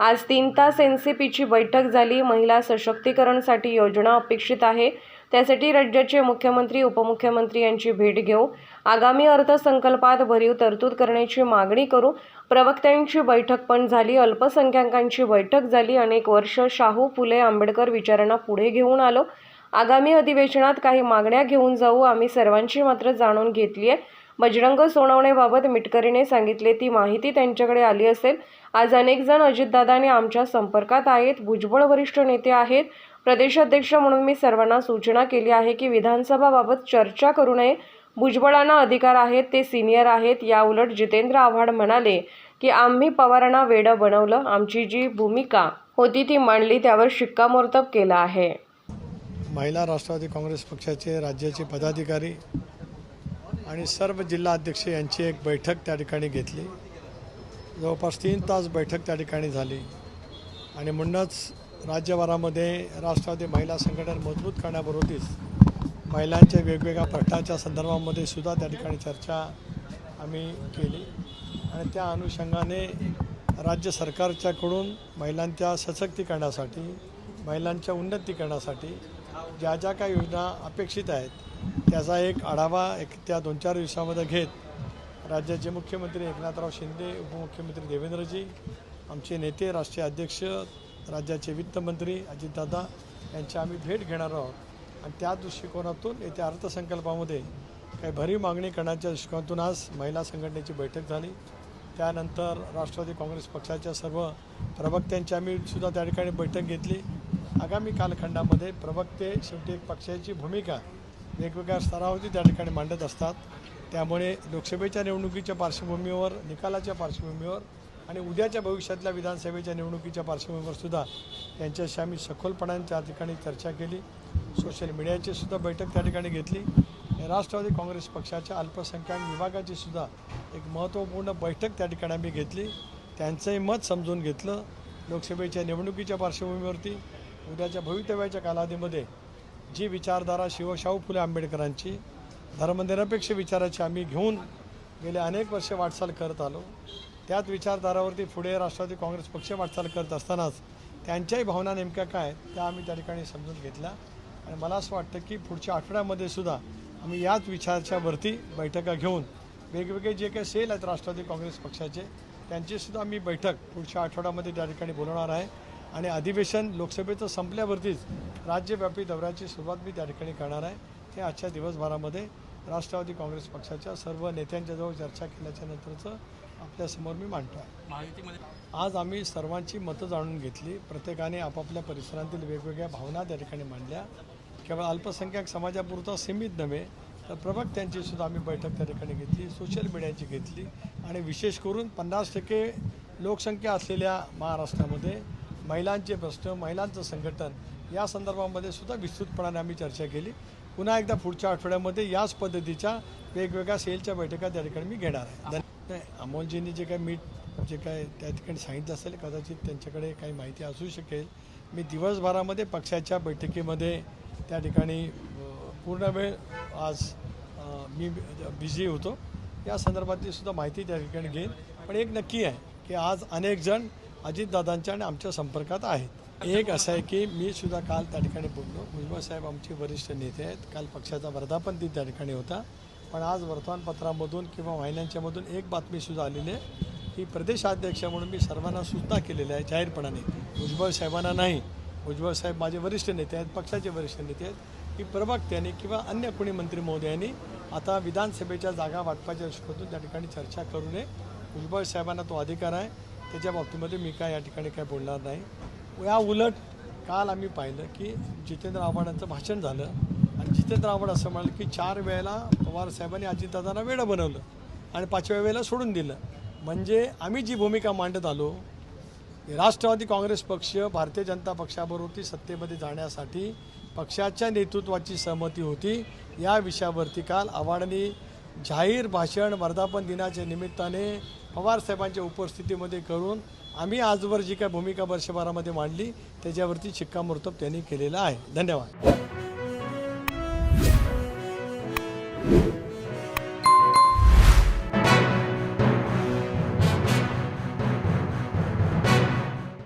आज तीन तास एन सी पीची बैठक झाली. महिला सशक्तीकरणसाठी योजना अपेक्षित आहे. त्यासाठी राज्याचे मुख्यमंत्री उपमुख्यमंत्री यांची भेट घेऊ. आगामी अर्थसंकल्पात भरीव तरतूद करण्याची मागणी करू. प्रवक्त्यांची बैठक पण झाली. अल्पसंख्याकांची बैठक झाली. अनेक वर्ष शाहू फुले आंबेडकर विचारांना पुढे घेऊन आलो. आगामी अधिवेशनात काही मागण्या घेऊन जाऊ. आम्ही सर्वांची मात्र जाणून घेतली आहे. बजरंग सोनवणेबाबत मिटकरीने सांगितले. ती माहिती त्यांच्याकडे आली असेल. आज अनेक जण अजितदादाने आमच्या संपर्कात आहेत. भुजबळ वरिष्ठ नेते आहेत. प्रदेशाध्यक्ष म्हणून मी सर्वांना सूचना केली आहे की विधानसभाबाबत चर्चा करू नये. भुजबळांना अधिकार आहेत ते सिनियर आहेत. याउलट जितेंद्र आव्हाड म्हणाले की आम्ही पवारांना वेडं बनवलं. आमची जी भूमिका होती ती मांडली त्यावर शिक्कामोर्तब केला आहे. महिला राष्ट्रवादी काँग्रेस पक्षाचे राज्याचे पदाधिकारी आणि सर्व जिल्हा अध्यक्ष यांची एक बैठक त्या ठिकाणी घेतली. जवळपास तीन तास बैठक त्या ठिकाणी झाली. आणि म्हणूनच राज्यभरामध्ये राष्ट्रवादी महिला संघटन मजबूत करण्याबरोबरच महिलांच्या वेगवेगळ्या प्रश्नाच्या संदर्भामध्ये सुद्धा त्या ठिकाणी चर्चा आम्ही केली. आणि त्या अनुषंगाने राज्य सरकारच्याकडून महिलांच्या सशक्तीकरणासाठी महिलांच्या उन्नतीकरणासाठी ज्या ज्या काही योजना अपेक्षित आहेत त्याचा एक आढावा एक त्या दोन चार दिवसामध्ये घेत राज्याचे मुख्यमंत्री एकनाथराव शिंदे उपमुख्यमंत्री देवेंद्रजी आमचे नेते राष्ट्रीय अध्यक्ष राज्याचे वित्तमंत्री अजितदादा यांची आम्ही भेट घेणार आहोत. आणि त्या दृष्टिकोनातून येत्या अर्थसंकल्पामध्ये काही भरीव मागणी करण्याच्या दृष्टिकोनातून आज महिला संघटनेची बैठक झाली. त्यानंतर राष्ट्रवादी काँग्रेस पक्षाच्या सर्व प्रवक्त्यांची आम्ही सुद्धा त्या ठिकाणी बैठक घेतली. आगामी कालखंडामध्ये प्रवक्ते शेवटी एक पक्षाची भूमिका वेगवेगळ्या स्तरावरती त्या ठिकाणी मांडत असतात. त्यामुळे लोकसभेच्या निवडणुकीच्या पार्श्वभूमीवर निकालाच्या पार्श्वभूमीवर आणि उद्याच्या भविष्यातल्या विधानसभेच्या निवडणुकीच्या पार्श्वभूमीवर सुद्धा त्यांच्याशी आम्ही सखोलपणाने त्या ठिकाणी चर्चा केली. सोशल मीडियाची सुद्धा बैठक त्या ठिकाणी घेतली. राष्ट्रवादी काँग्रेस पक्षाच्या अल्पसंख्याक विभागाची सुद्धा एक महत्त्वपूर्ण बैठक त्या ठिकाणी आम्ही घेतली. त्यांचंही मत समजून घेतलं. लोकसभेच्या निवडणुकीच्या पार्श्वभूमीवरती उद्याच्या भवितव्याच्या कालावधीमध्ये जी विचारधारा शिवशाहू फुले आंबेडकरांची धर्मनिरपेक्ष विचाराची आम्ही घेऊन गेले अनेक वर्षे वाटचाल करत आलो. त्याच विचारधारावरती पुढे राष्ट्रवादी काँग्रेस पक्ष वाटचाल करत असतानाच त्यांच्याही भावना नेमक्या काय त्या आम्ही त्या ठिकाणी समजून घेतल्या. आणि मला असं वाटतं की पुढच्या आठवड्यामध्ये सुद्धा आम्ही याच विचाराच्यावरती बैठका घेऊन वेगवेगळे जे काही सेल आहेत राष्ट्रवादी काँग्रेस पक्षाचे त्यांचीसुद्धा आम्ही बैठक पुढच्या आठवड्यामध्ये त्या ठिकाणी बोलवणार आहे. आणि अधिवेशन लोकसभेचं संपल्यावरतीच राज्यव्यापी दौऱ्याची सुरुवात मी त्या ठिकाणी करणार आहे. हे आजच्या दिवसभरामध्ये राष्ट्रवादी काँग्रेस पक्षाच्या सर्व नेत्यांच्याजवळ चर्चा केल्याच्या नंतरचं आपल्यासमोर मी मांडतो आहे. आज आम्ही सर्वांची मतं जाणून घेतली. प्रत्येकाने आपापल्या परिसरातील वेगवेगळ्या भावना त्या ठिकाणी मांडल्या. केवळ अल्पसंख्याक समाजापुरता सीमित नव्हे तर प्रवक्त्यांची सुद्धा आम्ही बैठक त्या ठिकाणी घेतली सोशल मीडियाची घेतली. आणि विशेष करून पन्नास टक्के लोकसंख्या असलेल्या महाराष्ट्रामध्ये महिलांचे प्रश्न महिलांचं संघटन या संदर्भामध्ये सुद्धा विस्तृतपणाने आम्ही चर्चा केली. पुन्हा एकदा पुढच्या आठवड्यामध्ये याच पद्धतीच्या वेगवेगळ्या सेलच्या बैठका त्या ठिकाणी मी घेणार आहे. नाही अमोलजींनी जे काही मीठ जे काय त्या ठिकाणी सांगितलं असेल कदाचित त्यांच्याकडे काही माहिती असू शकेल. मी दिवसभरामध्ये पक्षाच्या बैठकीमध्ये त्या ठिकाणी पूर्ण वेळ आज मी बिझी होतो. या संदर्भातली सुद्धा माहिती त्या ठिकाणी घेईन. पण एक नक्की आहे की आज अनेक जण अजितदादांच्या आणि आमच्या संपर्कात आहेत. एक असं आहे की मी सुद्धा काल त्या ठिकाणी बोललो. भुजबळ साहेब आमचे वरिष्ठ नेते आहेत. काल पक्षाचा वर्धापन दिन त्या ठिकाणी होता. पण आज वर्तमानपत्रामधून किंवा वाहिन्यांच्यामधून एक बातमी सुद्धा आलेली आहे. की प्रदेशाध्यक्ष म्हणून मी सर्वांना सूचना केलेल्या आहे जाहीरपणाने. भुजबळ साहेबांना नाही. भुजबळ साहेब माझे वरिष्ठ नेते आहेत पक्षाचे वरिष्ठ नेते आहेत. की प्रवक्त्यांनी किंवा अन्य कोणी मंत्री महोदयांनी आता विधानसभेच्या जागा वाटपाच्या दृष्टीकोनातून त्या ठिकाणी चर्चा करू नये. भुजबळ साहेबांना तो अधिकार आहे. त्याच्या बाबतीमध्ये मी काय या ठिकाणी काय बोलणार नाही. या उलट काल आम्ही पाहिलं की जितेंद्र आव्हाडांचं भाषण झालं आणि जितेंद्र आव्हाड असं म्हणाले की चार वेळेला पवारसाहेबांनी अजितदादांना वेळं बनवलं आणि पाचव्या वेळेला सोडून दिलं. म्हणजे आम्ही जी भूमिका मांडत आलो राष्ट्रवादी काँग्रेस पक्ष भारतीय जनता पक्षाबरोबर सत्तेमध्ये जाण्यासाठी पक्षाच्या नेतृत्वाची सहमती होती. या विषयावरती काल आव्हाडांनी जाहीर भाषण वर्धापन दिनाच्या निमित्ताने पवारसाहेबांच्या उपस्थितीमध्ये करून आम्ही आजवर जी काय भूमिका वर्षभरामध्ये मांडली त्याच्यावरती शिक्कामोर्तब त्यांनी केलेला आहे. धन्यवाद.